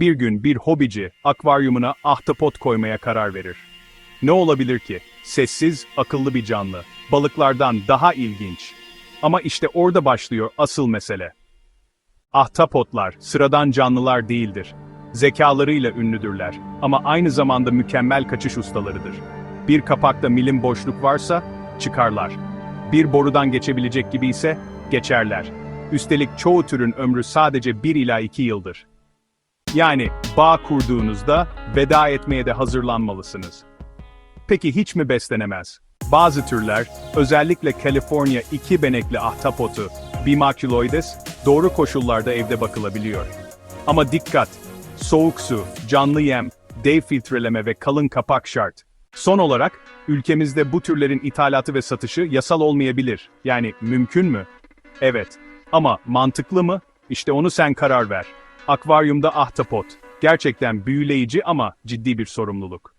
Bir gün bir hobici akvaryumuna ahtapot koymaya karar verir. Ne olabilir ki? Sessiz, akıllı bir canlı. Balıklardan daha ilginç. Ama işte orada başlıyor asıl mesele. Ahtapotlar sıradan canlılar değildir. Zekalarıyla ünlüdürler ama aynı zamanda mükemmel kaçış ustalarıdır. Bir kapakta milim boşluk varsa çıkarlar. Bir borudan geçebilecek gibi ise geçerler. Üstelik çoğu türün ömrü sadece 1 ila 2 yıldır. Yani bağ kurduğunuzda veda etmeye de hazırlanmalısınız. Peki hiç mi beslenemez? Bazı türler, özellikle California iki benekli ahtapotu, Bimaculoides, doğru koşullarda evde bakılabiliyor. Ama dikkat! Soğuk su, canlı yem, dev filtreleme ve kalın kapak şart. Son olarak, ülkemizde bu türlerin ithalatı ve satışı yasal olmayabilir. Yani mümkün mü? Evet. Ama mantıklı mı? İşte onu sen karar ver. Akvaryumda ahtapot. Gerçekten büyüleyici ama ciddi bir sorumluluk.